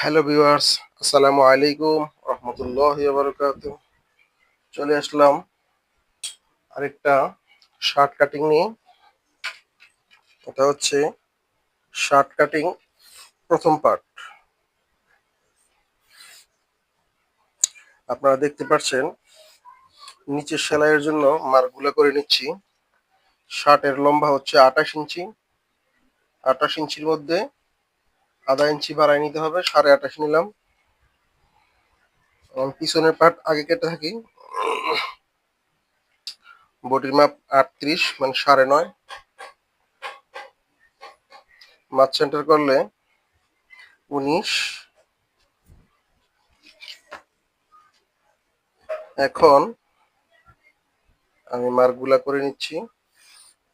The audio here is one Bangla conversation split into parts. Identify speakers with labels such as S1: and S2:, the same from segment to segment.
S1: হ্যালো ভিউয়ার্স, আসসালামু আলাইকুম, রহমতুল্লাহ বারকাত চলে আসলাম আরেকটা শার্ট কাটিং নিয়ে। এটা হচ্ছে শার্ট কাটিং প্রথম পার্ট আপনারা দেখতে পাচ্ছেন নিচের সেলাইয়ের জন্য মার্কগুলো করে নিচ্ছি। শার্টের লম্বা হচ্ছে আঠাশ ইঞ্চি। আঠাশ ইঞ্চির মধ্যে আধা ইঞ্চি বাড়াই নিতে হবে, সাড়ে আঠাশ নিলাম। পিছনের পার্ট আগে কেটে থাকি। বডির মাপ আটত্রিশ মানে সাড়ে নয়। মাছ সেন্টার করলে উনিশ। এখন আমি মার্কগুলা করে নিচ্ছি।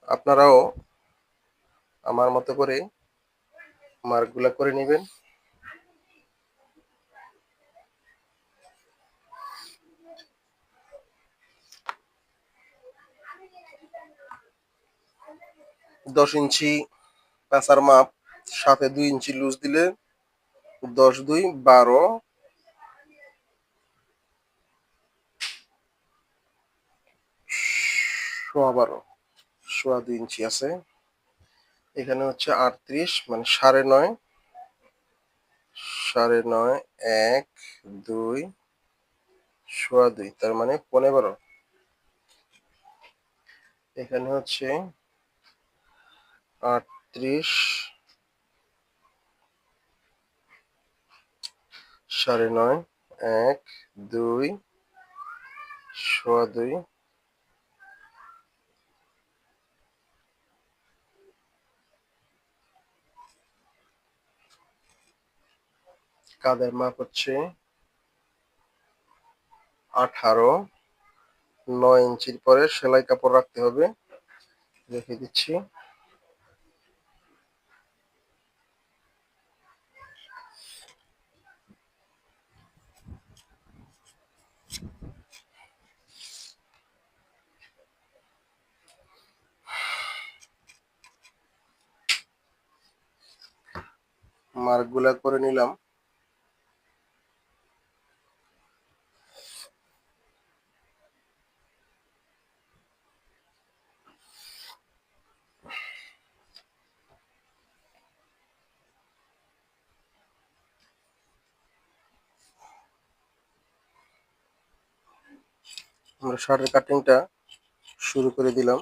S1: আপনারাও আমার মতো করে মার্কগুলা করে নেবেন। দশ ইঞ্চি পেঁচার মাপ, সাথে দুই ইঞ্চি লুজ দিলে দশ দুই বারো। সোয়া বারো, সোয়া দুই ইঞ্চি আছে। এখানে হচ্ছে আটত্রিশ মানে সাড়ে নয় সাড়ে নয়, এক, দুই, সোয়া দুই, তার মানে পনেরো। এখানে হচ্ছে আটত্রিশ, সাড়ে নয়, এক, দুই, সোয়া দুই কাদের মাপ হচ্ছে? আঠারো। নয় ইঞ্চির পরে সেলাই কাপড় রাখতে হবে। রেখে দিচ্ছি। মার্কগুলা করে নিলাম। আমরা শার্টের কাটিংটা শুরু করে দিলাম।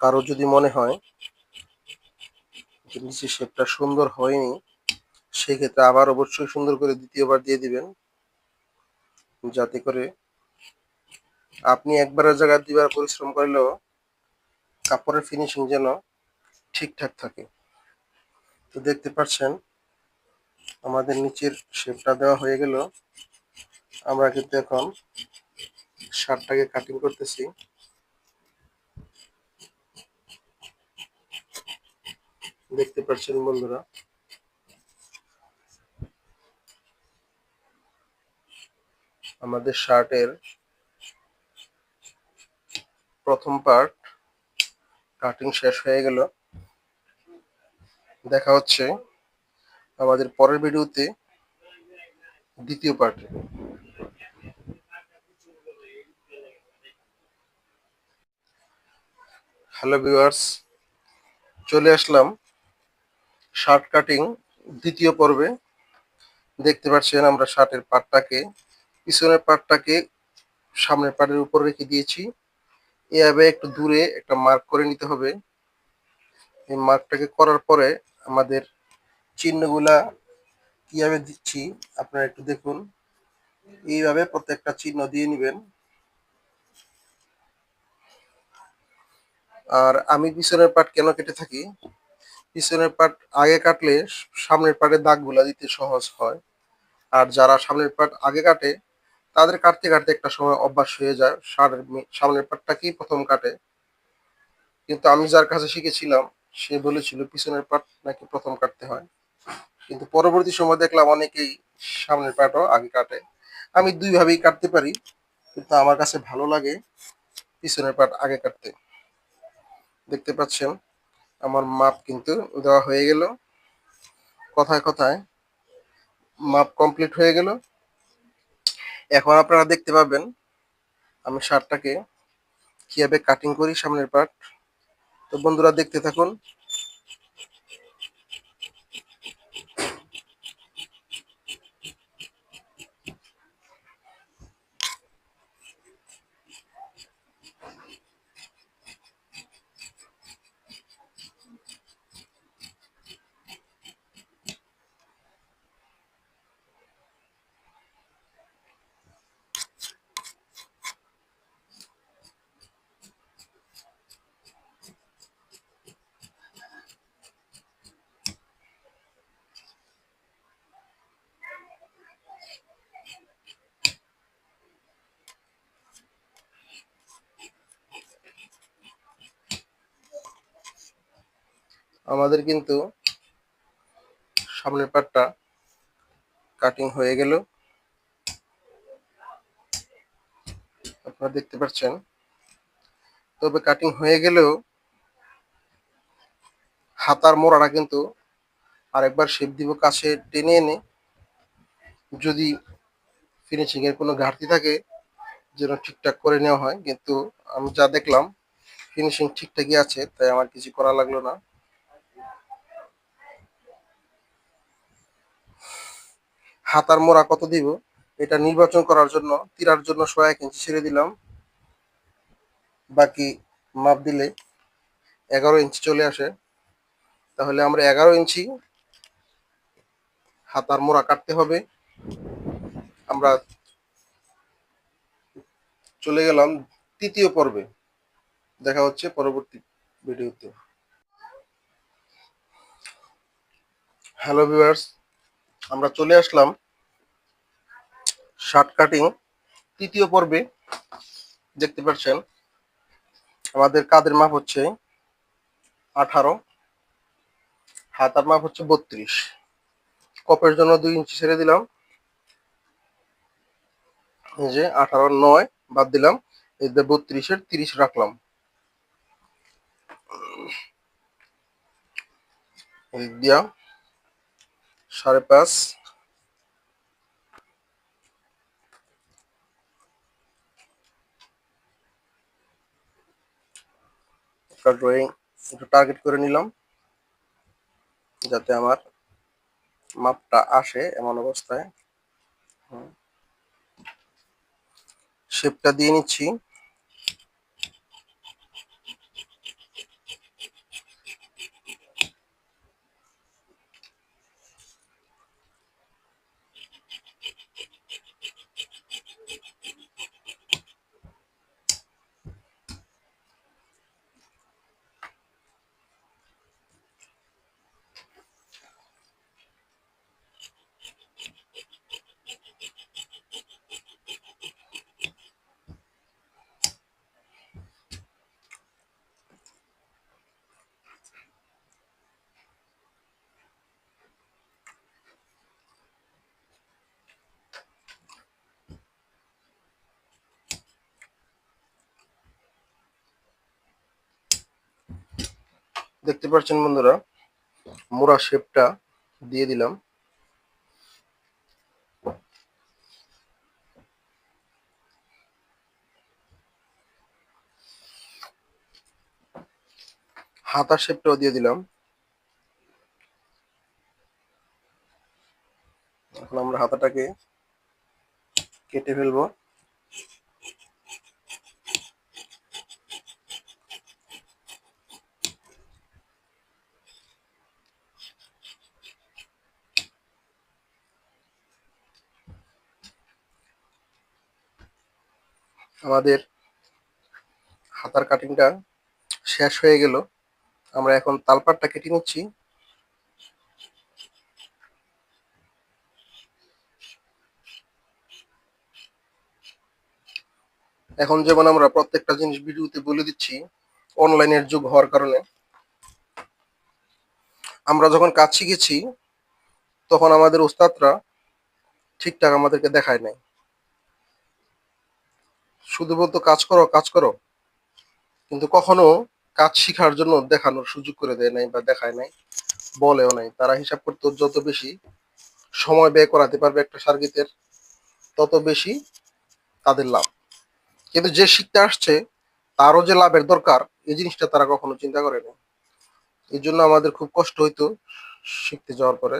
S1: কারও যদি মনে হয় যে নিচের শেপটা সুন্দর হয়নি, সেক্ষেত্রে আবার অবশ্যই সুন্দর করে দ্বিতীয়বার দিয়ে দিবেন। যাতে করে আপনি একবারের জায়গায় দুইবার পরিশ্রম করলেও কাপড়ের ফিনিশিং যেন ঠিকঠাক থাকে। তো দেখতে পাচ্ছেন, আমাদের নিচের শেপটা দেওয়া হয়ে গেল। আমরা কিন্তু এখন শার্টটাকে কাটিং করতেছি। দেখতে পাচ্ছেন বন্ধুরা। আমাদের শার্টের প্রথম পার্ট কাটিং শেষ হয়ে গেল। দেখা হচ্ছে আমাদের পরের ভিডিওতে দ্বিতীয় পার্টে হ্যালো ভিউয়ার্স চলে আসলাম শার্ট কাটিং দ্বিতীয় পর্বে। দেখতে পাচ্ছেন আমরা শার্টের পাটটাকে পিছনের পাটটাকে সামনের পাটের উপর রেখে দিয়েছি। এভাবে একটু দূরে একটা মার্ক করে নিতে হবে। এই মার্কটাকে করার পরে আমাদের চিহ্নগুলা কীভাবে দিচ্ছি, আপনারা একটু দেখুন। এইভাবে প্রত্যেকটা চিহ্ন দিয়ে নেবেন। আর আমি পিছনের পাট কেন কেটে থাকি? পিছনের পাট আগে কাটলে সামনের পাটের দাগগুলা দিতে সহজ হয়। আর যারা সামনের পাট আগে কাটে, তাদের কাটতে কাটতে একটা সময় অভ্যাস হয়ে যায়। সামনের পাটটাকেই প্রথম কাটে। কিন্তু আমি যার কাছে শিখেছিলাম সে বলেছিল পিছনের পাট নাকি প্রথম কাটতে হয়। কিন্তু পরবর্তী সময় দেখলাম অনেকেই সামনের পাটও আগে কাটে। আমি দুইভাবেই কাটতে পারি, কিন্তু আমার কাছে ভালো লাগে পিছনের পার্ট আগে কাটতে। দেখতে পাচ্ছেন, আমার মাপ কিন্তু দেওয়া হয়ে গেল। কথায় কথায় মাপ কমপ্লিট হয়ে গেল। এখন আপনারা দেখতে পাবেন, আমি শার্টটাকে কীভাবে কাটিং করি সামনের পার্ট তো বন্ধুরা দেখতে থাকুন। আমাদের কিন্তু সামনের পাটটা কাটিং হয়ে গেল। আপনারা দেখতে পাচ্ছেন। তবে কাটিং হয়ে গেলেও হাতার মোড়াটা কিন্তু আরেকবার শেপ দিব কাছে টেনে এনে। যদি ফিনিশিং এর কোনো ঘাটতি থাকে, যেন ঠিকঠাক করে নেওয়া হয়। কিন্তু আমি যা দেখলাম ফিনিশিং ঠিকঠাকই আছে, তাই আমার কিছু করা লাগল না। হাতার মোড়া কত দিব? এটা নির্বাচন করার জন্য, তিরার জন্য সোয়া এক ইঞ্চি ছেড়ে দিলাম। বাকি মাপ দিলে এগারো ইঞ্চি চলে আসে। তাহলে আমরা এগারো ইঞ্চি হাতার মোড়া কাটতে হবে। আমরা চলে গেলাম তৃতীয় পর্বে। দেখা হচ্ছে পরবর্তী ভিডিওতে। হ্যালো ভিউয়ার্স আমরা চলে আসলাম শার্ট কাটিং তৃতীয় পর্বে। দেখতে পাচ্ছেন, আমাদের কাদের মাপ হচ্ছে আঠারো, হাতার মাপ হচ্ছে বত্রিশ। কপের জন্য দুই ইঞ্চি ছেড়ে দিলাম। যে আঠারো নয় বাদ দিলাম যে বত্রিশের তিরিশ রাখলাম। দিয়া সাড়ে পাঁচ। ড্রয়িং একটু টার্গেট করে নিলাম, যাতে আমার মাপটা আসে এমন অবস্থায়। শেপটা দিয়ে নিচ্ছি। দেখতে পাচ্ছেন বন্ধুরা, মোড়া শেপটা দিয়ে দিলাম। হাতা শেপটাও দিয়ে দিলাম। এখন আমরা হাতাটাকে কেটে ফেলব। আমাদের হাতার কাটিংটা শেষ হয়ে গেল। আমরা এখন তালপাটটা কেটে নিচ্ছি। এখন যেমন আমরা প্রত্যেকটা জিনিস ভিডিওতে বলে দিচ্ছি, অনলাইনের যুগ হওয়ার কারণে। আমরা যখন কাজ শিখেছি, তখন আমাদের ওস্তাদরা ঠিকঠাক আমাদেরকে দেখায় নাই। শুধু বলতো, কাজ করো কাজ করো। কিন্তু কখনো কাজ শিখার জন্য দেখানোর সুযোগ করে দেয় নাই বা দেখায় নাই, বলেও নাই। তারা হিসাব করতো, যত বেশি সময় ব্যয় করাতে পারবে একটা সার্কিটের, তত বেশি তাদের লাভ। কিন্তু যে শিখতে আসছে, তারও যে লাভের দরকার, এই জিনিসটা তারা কখনো চিন্তা করে না এই জন্য আমাদের খুব কষ্ট হইতো শিখতে যাওয়ার পরে।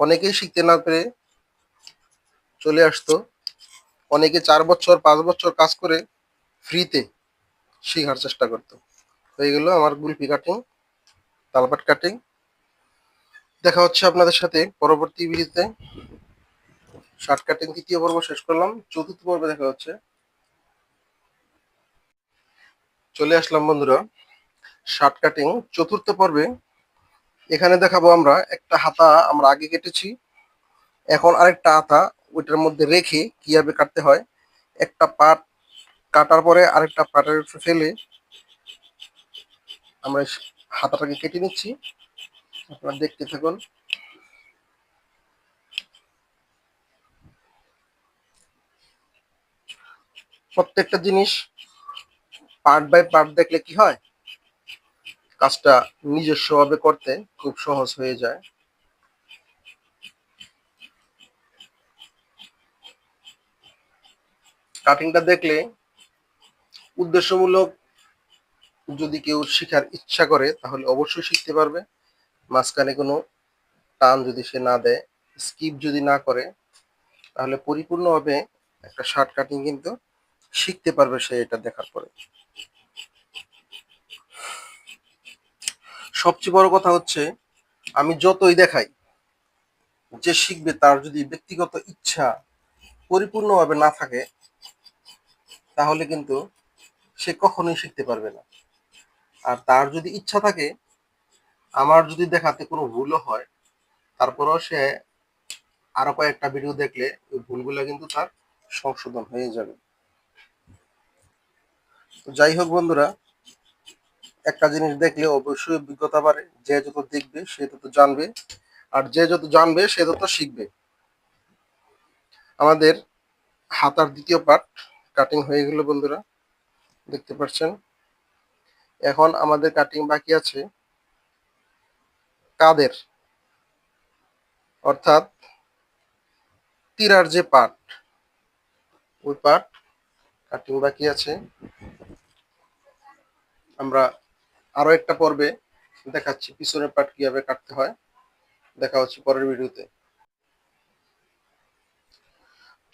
S1: অনেকেই শিখতে না পেরে চলে আসতো। অনেকে চার বছর, পাঁচ বছর কাজ করে ফ্রিতে শেখার চেষ্টা করতো। হয়ে গেল আমার গুলপি কাটিং তালপাট কাটিং দেখা হচ্ছে আপনাদের সাথে পরবর্তী ভিডিওতে শার্ট কাটিং তৃতীয় পর্ব শেষ করলাম। চতুর্থ পর্বে দেখা হচ্ছে। চলে আসলাম বন্ধুরা শার্ট কাটিং চতুর্থ পর্বে। এখানে দেখাবো আমরা একটা হাতা আমরা আগে কেটেছি, এখন আরেকটা হাতা ওইটার মধ্যে রেখে কীভাবে কাটতে হয়, একটা পাট কাটার পরে আরেকটা পাটের ফেলে আমরা হাতাটাকে কেটে নিচ্ছি। আপনারা দেখতে থাকুন। প্রত্যেকটা জিনিস পার্ট বাই পার্ট দেখলে কি হয়, কাজটা নিজস্বভাবে করতে খুব সহজ হয়ে যায়। কাটিংটা দেখলে উদ্দেশ্যমূলক যদি কেউ শেখার ইচ্ছা করে, তাহলে অবশ্যই শিখতে পারবে। মাঝখানে কোনো টান যদি সে না দেয়, স্কিপ যদি না করে, তাহলে পরিপূর্ণভাবে একটা শার্ট কাটিং কিন্তু শিখতে পারবে সে এটা দেখার পরে। সবচেয়ে বড় কথা হচ্ছে, আমি যতই দেখাই, যে শিখবে তার যদি ব্যক্তিগত ইচ্ছা পরিপূর্ণভাবে না থাকে তাহলে কিন্তু সে কখনোই শিখতে পারবে না। আর তার যদি ইচ্ছা থাকে, আমার যদি দেখাতে কোনো ভুলও হয়, তারপরেও সে আরও কয়েকটা ভিডিও দেখলে ওই ভুলগুলো কিন্তু তার সংশোধন হয়ে যাবে। তো যাই হোক বন্ধুরা, একটা জিনিস দেখলে অবশ্যই অভিজ্ঞতা বাড়ে। যে যত দেখবে, সে তত জানবে। আর যে যত জানবে, সে তত শিখবে। আমাদের হাতার দ্বিতীয় পার্ট কাটিং হয়ে গেল বন্ধুরা, দেখতে পাচ্ছেন। এখন আমাদের কাটিং বাকি আছে কাদের? অর্থাৎ তীরার যে পার্ট ওই পার্ট কাটিং বাকি আছে। আমরা আরও একটা পর্বে দেখাচ্ছি পিছনের পার্ট কীভাবে কাটতে হয়। দেখা হচ্ছে পরের ভিডিওতে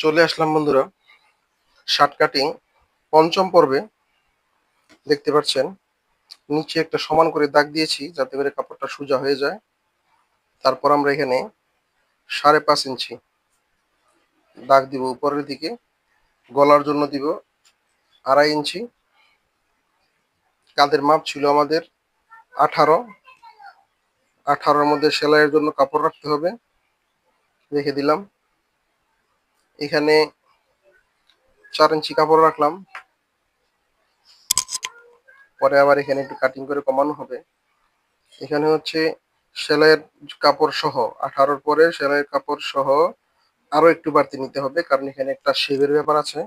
S1: চলে আসলাম বন্ধুরা। শার্ট কাটিং পঞ্চম পর্বে দেখতে পাচ্ছেন, নিচে একটা সমান করে দাগ দিয়েছি যাতে করে কাপড়টা সোজা হয়ে যায়। তারপর আমরা এখানে সাড়ে পাঁচ ইঞ্চি দাগ দিব উপরের দিকে, গলার জন্য দিব আড়াই ইঞ্চি। কাঁধের মাপ ছিল আমাদের আঠারো। আঠারোর মধ্যে সেলাইয়ের জন্য কাপড় রাখতে হবে। রেখে দিলাম। এখানে চার ইঞ্চি কাপড় রাখলাম। পরে আবার এখানে একটু কাটিং করে কমানো হবে। এখানে হচ্ছে সেলাইয়ের কাপড় সহ, আঠারোর পরে সেলাইয়ের কাপড় সহ আরও একটু বাড়তি নিতে হবে, কারণ এখানে একটা শেভের ব্যাপার আছে।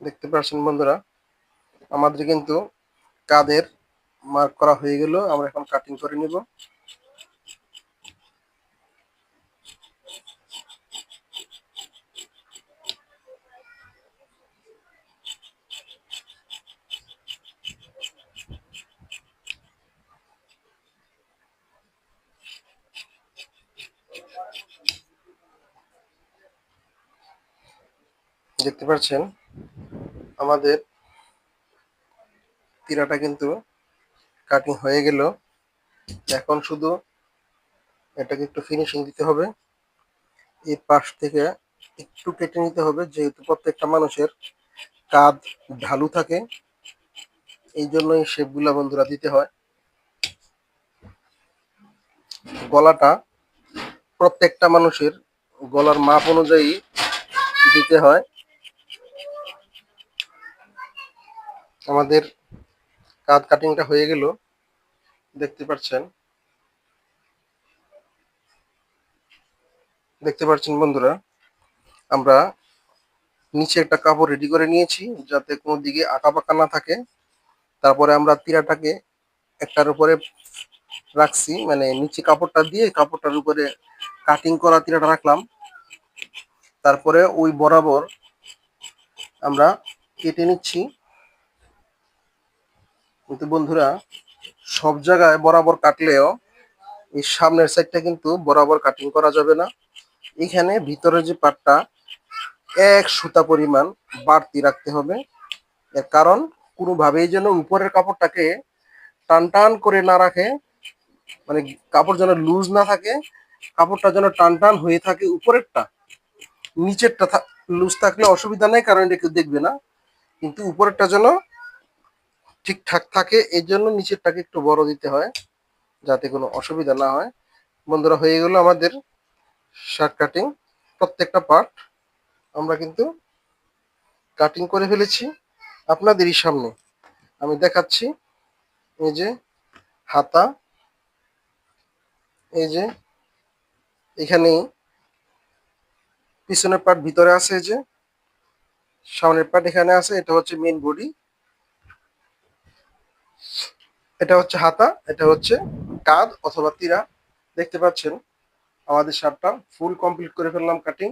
S1: দেখতে পাচ্ছেন বন্ধুরা, আমাদের কিন্তু কাদের মার্ক করা হয়ে গেল আমরা এখন কাটিং করে নিব। দেখতে পাচ্ছেন আমাদের তীরাটা কিন্তু কাটিং হয়ে গেল। এখন শুধু এটাকে একটু ফিনিশিং দিতে হবে। এই পাশ থেকে একটু কেটে নিতে হবে, যেহেতু প্রত্যেকটা মানুষের কাঁধ ঢালু থাকে, এই জন্য এই শেপগুলা বন্ধুরা দিতে হয়। গলাটা প্রত্যেকটা মানুষের গলার মাপ অনুযায়ী দিতে হয়। আমাদের কাঁধ কাটিংটা হয়ে গেল। দেখতে পাচ্ছেন? দেখতে পাচ্ছেন বন্ধুরা, আমরা নিচে একটা কাপড় রেডি করে নিয়েছি যাতে কোনো দিকে আঁকা পাকা না থাকে। তারপরে আমরা তিরাটাকে একটার উপরে রাখছি মানে নিচে কাপড়টা দিয়ে কাপড়টার উপরে কাটিং করা তিরাটা রাখলাম। তারপরে ওই বরাবর আমরা কেটে নিচ্ছি। কিন্তু বন্ধুরা, সব জায়গায় বরাবর কাটলেও এই সামনের সাইডটা কিন্তু বরাবর কাটিং করা যাবে না। এখানে ভিতরে যে পাটটা এক সুতা পরিমাণ বাড়তি রাখতে হবে। এর কারণ, কোনোভাবেই যেন উপরের কাপড়টাকে টান টান করে না রাখে মানে কাপড় যেন লুজ না থাকে, কাপড়টা যেন টান টান হয়ে থাকে উপরেরটা। নিচেরটা লুজ থাকলে অসুবিধা নেই, কারণ এটা কেউ দেখবে না। কিন্তু উপরেরটা যেন ঠিকঠাক থাকে এর জন্য নিচেরটাকে একটু বড় দিতে হয়, যাতে কোনো অসুবিধা না হয়। বন্ধুরা, হয়ে গেল আমাদের শার্ট কাটিং প্রত্যেকটা পার্ট আমরা কিন্তু কাটিং করে ফেলেছি আপনাদেরই সামনে। আমি দেখাচ্ছি, এই যে হাতা, এই যে এখানে পিছনের পার্ট ভিতরে আছে, এই যে সামনের পার্ট এখানে আছে, এটা হচ্ছে মেন বডি এটা হচ্ছে হাতা, এটা হচ্ছে কাঁধ অথবা তীরা। দেখতে পাচ্ছেন, আমাদের শার্টটা ফুল কমপ্লিট করে ফেললাম কাটিং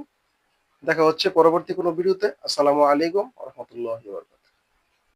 S1: দেখা হচ্ছে পরবর্তী কোনো ভিডিওতে আসসালামু আলাইকুম রহমতুল্লাহ